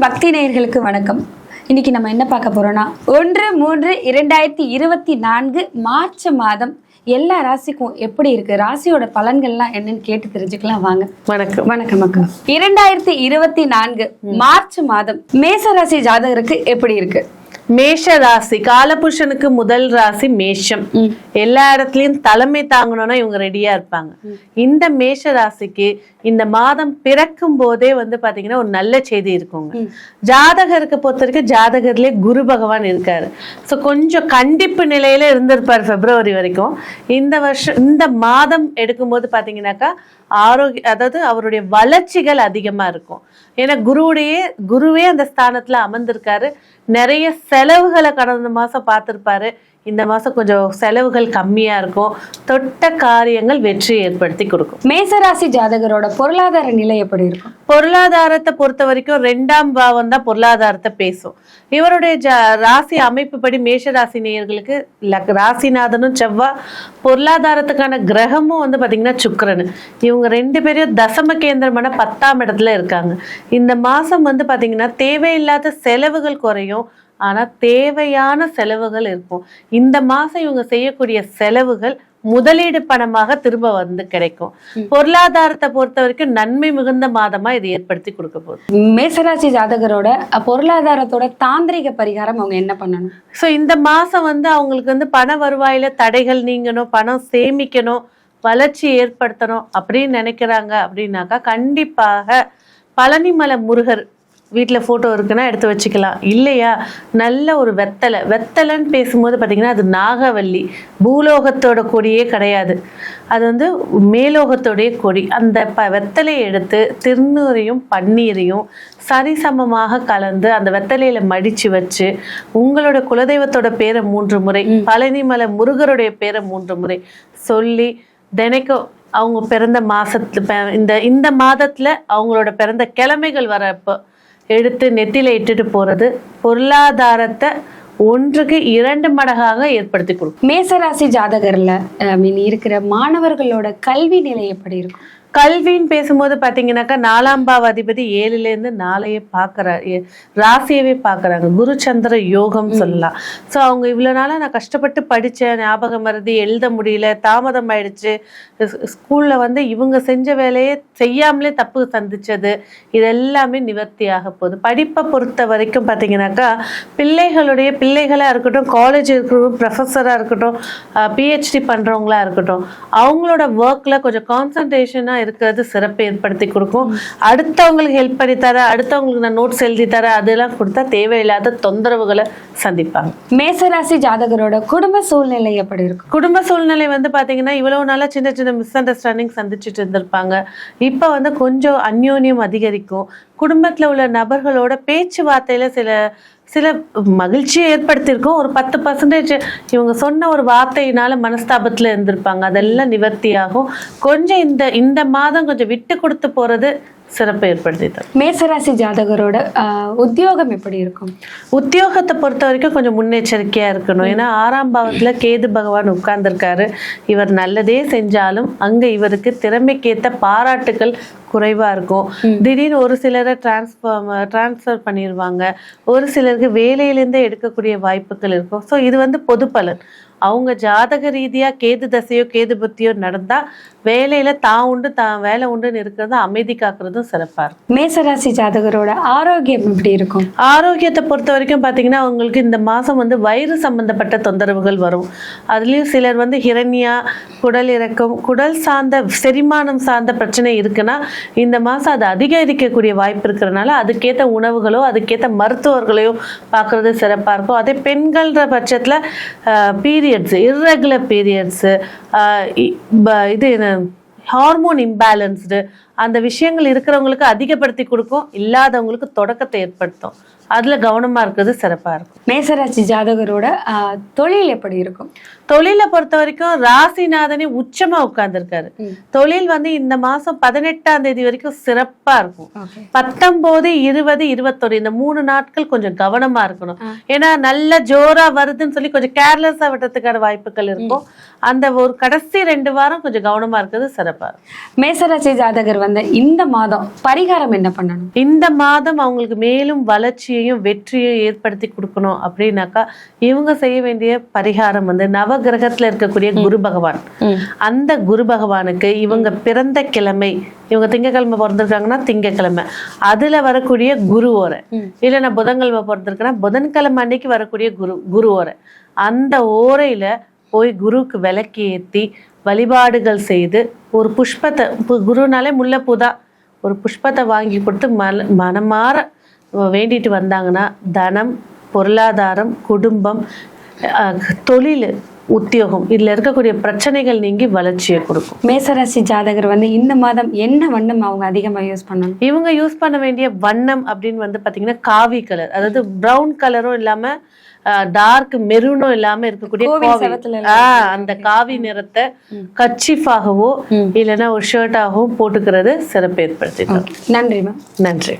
பக்தி நேயர்களுக்கு வணக்கம். இன்னைக்கு நம்ம என்ன பார்க்க போறோம்னா ஒன்று மூன்று இரண்டாயிரத்தி இருபத்தி நான்கு மார்ச் மாதம் எல்லா ராசிக்கும் எப்படி இருக்கு? ராசியோட பலன்கள்லாம் என்னன்னு கேட்டு தெரிஞ்சுக்கலாம் வாங்க. வணக்கம். வணக்கம் அக்கா. இரண்டாயிரத்தி இருபத்தி நான்கு மார்ச் மாதம் மேச ராசி ஜாதகருக்கு எப்படி இருக்கு? மேஷ ராசி காலபுருஷனுக்கு முதல் ராசி மேஷம். எல்லா இடத்துலயும் தலைமை தாங்கணும்னா இவங்க ரெடியா இருப்பாங்க. இந்த மேஷ ராசிக்கு இந்த மாதம் பிறக்கும் போதே வந்து பாத்தீங்கன்னா ஒரு நல்ல செய்தி இருக்குங்க. ஜாதகருக்கு பொறுத்த வரைக்கும் ஜாதகர்லயே குரு பகவான் இருக்காரு. ஸோ கொஞ்சம் கண்டிப்பு நிலையில இருந்திருப்பார் பிப்ரவரி வரைக்கும். இந்த வருஷம் இந்த மாதம் எடுக்கும்போது பாத்தீங்கன்னாக்கா ஆரோக்கிய அதாவது அவருடைய வளர்ச்சிகள் அதிகமா இருக்கும். ஏன்னா குருவுடைய குருவே அந்த ஸ்தானத்தில் அமர்ந்திருக்காரு. நிறைய செலவுகளை கடந்த மாதம் பார்த்துருப்பாரு. இந்த மாசம் கொஞ்சம் செலவுகள் கம்மியா இருக்கும். தொட்ட காரியங்கள் வெற்றி ஏற்படுத்தி கொடுக்கும். மேச ராசி ஜாதகரோட பொருளாதார நிலை எப்படி இருக்கும்? பொருளாதாரத்தை பொறுத்த வரைக்கும் ரெண்டாம் பாவம் தான் பொருளாதாரத்தை பேசும். இவருடைய ஜ ராசி அமைப்புப்படி மேஷ ராசி நேயர்களுக்கு ராசிநாதனும் செவ்வாய் பொருளாதாரத்துக்கான கிரகமும் வந்து பாத்தீங்கன்னா சுக்கிரன். இவங்க ரெண்டு பேரும் தசம கேந்திரமான பத்தாம் இடத்துல இருக்காங்க. இந்த மாசம் வந்து பாத்தீங்கன்னா தேவையில்லாத செலவுகள் குறையும். ஆனா தேவையான செலவுகள் இருக்கும். இந்த மாசம் இவங்க செய்யக்கூடிய செலவுகள் முதலீடு பணமாக திரும்ப வந்து கிடைக்கும். பொருளாதாரத்தை பொறுத்த வரைக்கும் நன்மை மிகுந்த மாதமா இது ஏற்படுத்தி கொடுக்க போகுது. மேசராசி ஜாதகரோட பொருளாதாரத்தோட தாந்திரிக பரிகாரம் அவங்க என்ன பண்ணணும்? ஸோ இந்த மாசம் வந்து அவங்களுக்கு வந்து பண வருவாயில தடைகள் நீங்கணும் பணம் சேமிக்கணும் வளர்ச்சி ஏற்படுத்தணும் அப்படின்னு நினைக்கிறாங்க அப்படின்னாக்கா கண்டிப்பாக பழனிமலை முருகர் வீட்டில் ஃபோட்டோ இருக்குன்னா எடுத்து வச்சுக்கலாம். இல்லையா? நல்ல ஒரு வெத்தலை. வெத்தலைன்னு பேசும்போது பார்த்தீங்கன்னா அது நாகவல்லி. பூலோகத்தோட கொடியே கிடையாது. அது வந்து மேலோகத்தோடைய கொடி. அந்த ப வெத்தலையை எடுத்து திருநூறையும் பன்னீரையும் சரிசமமாக கலந்து அந்த வெத்தலையில மடிச்சு வச்சு உங்களோட குலதெய்வத்தோட பேரை மூன்று முறை பழனிமலை முருகருடைய பேரை மூன்று முறை சொல்லி தினைக்கும் அவங்க பிறந்த மாசத்துல ப- இந்த இந்த மாதத்துல அவங்களோட பிறந்த கிழமைகள் வரப்போ எடுத்து நெத்தில இட்டுட்டு போறது பொருளாதாரத்தை ஒன்றுக்கு இரண்டு மடங்காக ஏற்படுத்தி கொடுக்கும். மேசராசி ஜாதகர்ல ஐ மீன் இருக்கிற மாணவர்களோட கல்வி நிலை எப்படி இருக்கும்? கல்வின்னு பேசும்போது பார்த்தீங்கன்னாக்கா நாலாம் பாவ அதிபதி ஏழுலேருந்து நாளையே பார்க்குறாரு ராசியவே பார்க்குறாங்க குருச்சந்திர யோகம் சொல்லலாம். ஸோ அவங்க இவ்வளோ நாளாக நான் கஷ்டப்பட்டு படித்தேன் ஞாபகம் மருதி எழுத முடியல தாமதம் ஆயிடுச்சு. ஸ்கூலில் வந்து இவங்க செஞ்ச வேலையை செய்யாமலே தப்பு சந்திச்சது. இது எல்லாமே நிவர்த்தியாக போகுது. படிப்பை பொறுத்த வரைக்கும் பார்த்தீங்கன்னாக்கா பிள்ளைகளுடைய பிள்ளைகளாக இருக்கட்டும் காலேஜ் இருக்கட்டும் ப்ரொஃபஸராக இருக்கட்டும் பிஹெச்டி பண்ணுறவங்களா இருக்கட்டும் அவங்களோட ஒர்க்கில் கொஞ்சம் கான்சன்ட்ரேஷனாக இருக்கிறது சிறப்பு ஏற்படுத்தி கொடுக்கும். அடுத்தவங்களுக்கு ஹெல்ப் பண்ணி தர அடுத்தவங்களுக்கு நான் நோட்ஸ் எழுதி தர அதெல்லாம் கொடுத்தா தேவையில்லாத தொந்தரவுகளை சந்திப்பாங்க. மேசராசி ஜாதகரோட குடும்ப சூழ்நிலை எப்படி இருக்கும் குடும்ப சூழ்நிலை வந்து பாத்தீங்கன்னா இவ்வளவு நாளா சின்ன சின்ன மிஸ் அண்டர்ஸ்டாண்டிங் சந்திச்சுட்டு இருந்திருப்பாங்க. இப்போ வந்து கொஞ்சம் அந்யோன்யம் அதிகரிக்கும். குடும்பத்துல உள்ள நபர்களோட பேச்சுவார்த்தையில சில சில மகிழ்ச்சியை ஏற்படுத்தியிருக்கும். ஒரு பத்து பர்சன்டேஜ் இவங்க சொன்ன ஒரு வார்த்தையினால மனஸ்தாபத்துல இருந்திருப்பாங்க. அதெல்லாம் நிவர்த்தியாகும். கொஞ்சம் இந்த இந்த மாதம் கொஞ்சம் விட்டு கொடுத்து போறது சிறப்பு ஏற்படுத்தி தரும் மேசராசி ஜாதகரோட உத்தியோகம் எப்படி இருக்கும்? உத்தியோகத்தை பொறுத்த வரைக்கும் கொஞ்சம் முன்னெச்சரிக்கையா இருக்கணும். ஏன்னா ஆறாம் பாவத்துல கேது பகவான் உட்கார்ந்திருக்காரு. இவர் நல்லதே செஞ்சாலும் அங்க இவருக்கு திறமைக்கேத்த பாராட்டுகள் குறைவா இருக்கும். திடீர்னு ஒரு சிலரை டிரான்ஸ்ஃபார்ம் டிரான்ஸ்ஃபர் பண்ணிடுவாங்க ஒரு சிலருக்கு வேலையிலேருந்தே எடுக்கக்கூடிய வாய்ப்புகள் இருக்கும். ஸோ இது வந்து பொது பலன். அவங்க ஜாதக ரீதியா கேது தசையோ கேது புத்தியோ நடந்தா வேலையில தான் உண்டு தான் வேலை உண்டுன்னு இருக்கிறது அமைதி காக்குறதும் சிறப்பா இருக்கும். மேசராசி ஜாதகரோட ஆரோக்கியம் எப்படி இருக்கும்? ஆரோக்கியத்தை பொறுத்த வரைக்கும் பார்த்தீங்கன்னா அவங்களுக்கு இந்த மாதம் வந்து வயிறு சம்பந்தப்பட்ட தொந்தரவுகள் வரும். அதுலேயும் சிலர் வந்து ஹிரண்யா குடல் இறக்கம் குடல் சார்ந்த செரிமானம் சார்ந்த பிரச்சனை இருக்குன்னா இந்த மாதம் அது அதிகரிக்கக்கூடிய வாய்ப்பு இருக்கிறனால அதுக்கேற்ற உணவுகளோ அதுக்கேற்ற மருத்துவர்களையோ பார்க்குறது சிறப்பாக இருக்கும். அதே பெண்கள்ன்ற பட்சத்தில் பீரியட்ஸு இர்ரெகுலர் பீரியட்ஸு இது என்ன ஹார்மோன் இம்பேலன்ஸ்டு அந்த விஷயங்கள் இருக்கிறவங்களுக்கு அதிகப்படுத்தி கொடுக்கும் இல்லாதவங்களுக்கு தொடக்கத்தை ஏற்படுத்தும். அதுல கவனமா இருக்கிறது சிறப்பா இருக்கும். மேசராசி ஜாதகரோட தொழில் எப்படி இருக்கும்? தொழிலை பொறுத்த வரைக்கும் ராசிநாதனே உச்சமா உட்கார்ந்துருக்காரு. தொழில் வந்து இந்த மாசம் பதினெட்டாம் தேதி வரைக்கும் சிறப்பா இருக்கும். ஓகே. பத்தொன்பது இருபது இருபத்தொரு இந்த மூணு நாட்கள் கொஞ்சம் கவனமா இருக்கணும். ஏன்னா நல்ல ஜோரா வருதுன்னு சொல்லி கொஞ்சம் கேர்லெஸ்ஸா விடுறதுக்கான வாய்ப்புகள் இருக்கும். அந்த ஒரு கடைசி ரெண்டு வாரம் கொஞ்சம் கவனமா இருக்கிறது சிறப்பா இருக்கும். மேசராசி ஜாதகர் வந்து இந்த மாதம் பரிகாரம் என்ன பண்ணணும்? இந்த மாதம் அவங்களுக்கு மேலும் வளர்ச்சியையும் வெற்றியையும் ஏற்படுத்தி கொடுக்கணும் அப்படின்னாக்கா இவங்க செய்ய வேண்டிய பரிகாரம் வந்து நவகிரகத்துல இருக்கக்கூடிய குரு பகவான். அந்த குரு பகவானுக்கு இவங்க பிறந்த கிழமை இவங்க திங்கக்கிழமை பிறந்திருக்காங்கன்னா திங்கக்கிழமை. அதுல வரக்கூடிய குரு ஓரை. இல்ல நான் புதன்கிழமை பிறந்திருக்கேன்னா புதன்கிழமை அன்னைக்கு வரக்கூடிய குரு குரு ஓரை. அந்த ஓரையில போய் குருவுக்கு விளக்கு ஏத்தி வழிபாடுகள் செய்து ஒரு புஷ்பத்தை பு- குருனாலே முல்லைப்பூ தான் ஒரு புஷ்பத்தை வாங்கி கொடுத்து மல மனமாற வேண்டிட்டு வந்தாங்கன்னா தனம் பொருளாதாரம் குடும்பம் தொழில் உத்தியோகம் இதுல இருக்கக்கூடிய பிரச்சனைகள் நீங்கி வளர்ச்சியை கொடுக்கும். மேசராசி ஜாதகர் வந்து இந்த மாதம் என்ன வண்ணம் அவங்க அதிகமா யூஸ் பண்ணணும்? இவங்க யூஸ் பண்ண வேண்டிய வண்ணம் அப்படின்னு வந்து பாத்தீங்கன்னா காவி கலர் அதாவது பிரவுன் கலரும் இல்லாம டார்க் மெரூனும் இல்லாம இருக்கக்கூடிய அந்த காவி நிறத்தை கச்சிஃபாகவோ. இல்லைன்னா ஒரு ஷர்ட்டாகவும் போட்டுக்கிறது சிறப்பு ஏற்படுத்தி. நன்றி மேம் நன்றி.